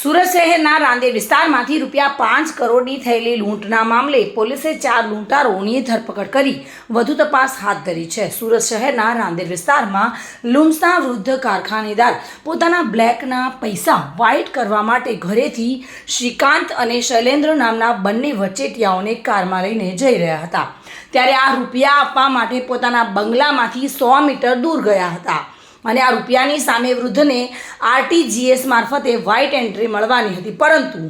સુરત શહેરના રાંદેર વિસ્તારમાંથી રૂપિયા પાંચ કરોડની થયેલી લૂંટના મામલે પોલીસે ચાર લૂંટારોની ધરપકડ કરી. વધુ તપાસ હાથ ધરી છે. સુરત શહેરના રાંદેર વિસ્તારમાં લુમ્સના વૃદ્ધ કારખાનેદાર પોતાના બ્લેકના પૈસા વ્હાઇટ કરવા માટે ઘરેથી શ્રીકાંત અને શૈલેન્દ્ર નામના બંને વચેટિયાઓને કારમાં લઈને જઈ રહ્યા હતા. ત્યારે આ રૂપિયા આપવા માટે પોતાના બંગલામાંથી સો મીટર દૂર ગયા હતા. અને આ રૂપિયાની સામે વૃદ્ધને આરટીજીએસ મારફતે વ્હાઇટ એન્ટ્રી મળવાની હતી. પરંતુ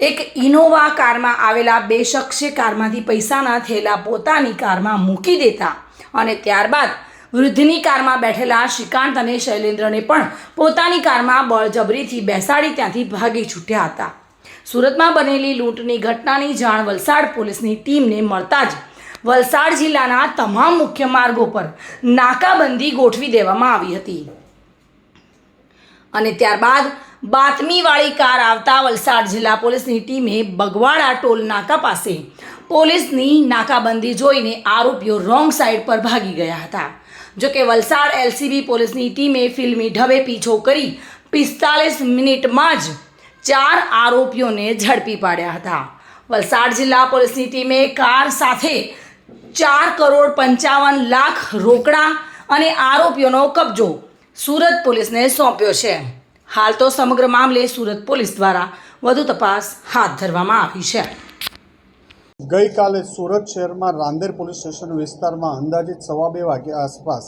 એક ઇનોવા કારમાં આવેલા બે શખ્સે કારમાંથી પૈસાના થેલા પોતાની કારમાં મૂકી દેતા અને ત્યારબાદ વૃદ્ધની કારમાં બેઠેલા શ્રીકાંત અને શૈલેન્દ્રને પણ પોતાની કારમાં બળજબરીથી બેસાડી ત્યાંથી ભાગી છૂટ્યા હતા. સુરતમાં બનેલી લૂંટની ઘટનાની જાણ વલસાડ પોલીસની ટીમને મળતા જ વલસાડ જિલ્લાના તમામ મુખ્ય માર્ગો પર નાકાબંધી ગોઠવી દેવામાં આવી હતી. અને ત્યારબાદ બાતમીવાળી કાર આવતા વલસાડ જિલ્લા પોલીસની ટીમે બગવાડા ટોલ નાકા પાસે પોલીસની નાકાબંધી જોઈને આરોપીઓ રોંગ સાઈડ પર ભાગી ગયા હતા. જોકે વલસાડ એલસીબી પોલીસની ટીમે ફિલ્મી ઢબે પીછો કરી પિસ્તાલીસ મિનિટમાં જ ચાર આરોપીઓને ઝડપી પાડ્યા હતા. વલસાડ જિલ્લા પોલીસની ટીમે કાર સાથે ચાર કરોડ પંચાવન લાખ રોકડા અને આરોપીઓનો કબજો સુરત પોલીસને સોંપ્યો છે. હાલ તો સમગ્ર મામલે સુરત પોલીસ દ્વારા વધુ તપાસ હાથ ધરવામાં આવી છે. ગઈકાલે સુરત શહેરમાં રાંદેર પોલીસ સ્ટેશન વિસ્તારમાં અંદાજિત સવા બે વાગ્યા આસપાસ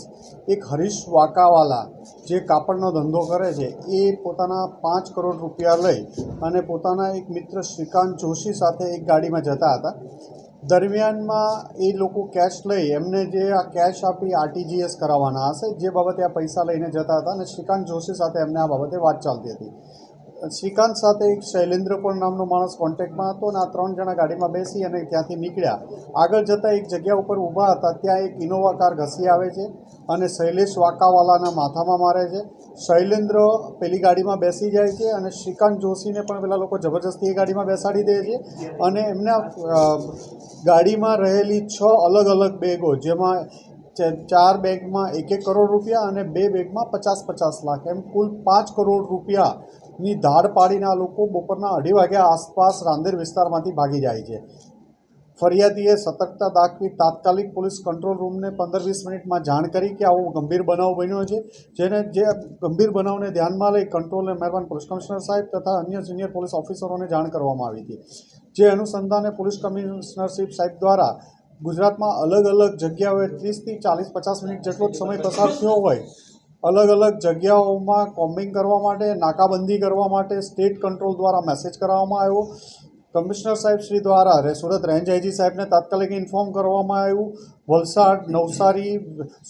એક હરીશ વાકાવાલા જે કાપડનો ધંધો કરે છે, એ પોતાના પાંચ કરોડ રૂપિયા લઈ અને પોતાના એક મિત્ર શ્રીકાંત જોશી સાથે એક ગાડીમાં જતા હતા. દરમિયાનમાં એ લોકો કેશ લઈ એમને જે આ કેશ આપી આરટીજીએસ કરાવવાના હશે, જે બાબતે આ પૈસા લઈને જતા હતા અને શ્રીકાંત જોશી સાથે એમને આ બાબતે વાત ચાલતી હતી. શ્રીકાંત સાથે એક શૈલેન્દ્ર પણ નામનો માણસ કોન્ટેક્ટમાં હતો અને આ ત્રણ જણા ગાડીમાં બેસી અને ત્યાંથી નીકળ્યા. આગળ જતાં એક જગ્યા ઉપર ઊભા હતા, ત્યાં એક ઇનોવા કાર ઘસી આવે છે અને શૈલેષ વાકાવાલાના માથામાં મારે છે. શૈલેન્દ્ર પેલી ગાડીમાં બેસી જાય છે અને શ્રીકાંત જોશીને પણ પેલા લોકો જબરજસ્તી એ ગાડીમાં બેસાડી દે છે અને એમના ગાડીમાં રહેલી છ અલગ અલગ બેગો, જેમાં ચાર બેગમાં એક એક કરોડ રૂપિયા અને બે બેગમાં પચાસ પચાસ લાખ. એમ કુલ પાંચ કરોડ રૂપિયાની ધાડ પાડીને આ લોકો બપોરના અઢી વાગ્યા આસપાસ રાંદેર વિસ્તારમાંથી ભાગી જાય છે. ફરિયાદીએ સતર્કતા દાખવી તાત્કાલિક પોલીસ કંટ્રોલ રૂમને પંદર વીસ મિનિટમાં જાણ કરી કે આવો ગંભીર બનાવ બન્યો છે, જેને જે ગંભીર બનાવને ધ્યાનમાં લઈ કંટ્રોલ અને મહેરબાન પોલીસ કમિશનર સાહેબ તથા અન્ય સિનિયર પોલીસ ઓફિસરોને જાણ કરવામાં આવી હતી. જે અનુસંધાને પોલીસ કમિશનરશીપ સાહેબ દ્વારા ગુજરાતમાં અલગ અલગ જગ્યાઓએ ત્રીસથી ચાલીસ પચાસ મિનિટ જેટલો જ સમય પસાર થયો હોય, અલગ અલગ જગ્યાઓમાં કોમ્બિંગ કરવા માટે, નાકાબંધી કરવા માટે સ્ટેટ કંટ્રોલ દ્વારા મેસેજ કરવામાં આવ્યો. કમિશનર સાહેબ શ્રી દ્વારા સુરત રેન્જ આઈજી સાહેબને તાત્કાલિક ઇન્ફોર્મ કરવામાં આવ્યું. વલસાડ, નવસારી,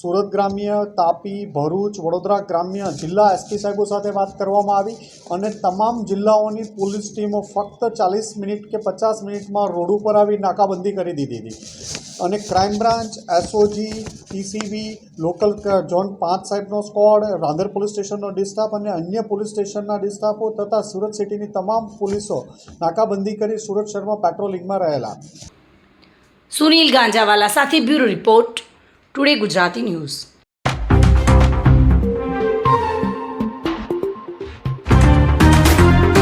સુરત ગ્રામ્ય, તાપી, ભરૂચ, વડોદરા ગ્રામ્ય જિલ્લા એસપી સાહેબો સાથે વાત કરવામાં આવી અને તમામ જિલ્લાઓની પોલીસ ટીમો ફક્ત ચાલીસ મિનિટ કે પચાસ મિનિટમાં રોડ ઉપર આવી નાકાબંધી કરી દીધી હતી. અને crime branch SOG PCB local zone પાંચ સાહેબનો સ્કોડ રાંધર પોલીસ સ્ટેશનનો ડિસ્ટાફ અને અન્ય પોલીસ સ્ટેશનના ડિસ્ટાફો તથા સુરત સિટીની તમામ પોલીસો નાકાબંધી કરી સુરત શહેરમાં પેટ્રોલિંગમાં રહેલા. સુનિલ ગાંજાવાલા સાથે bureau report, today Gujarati news.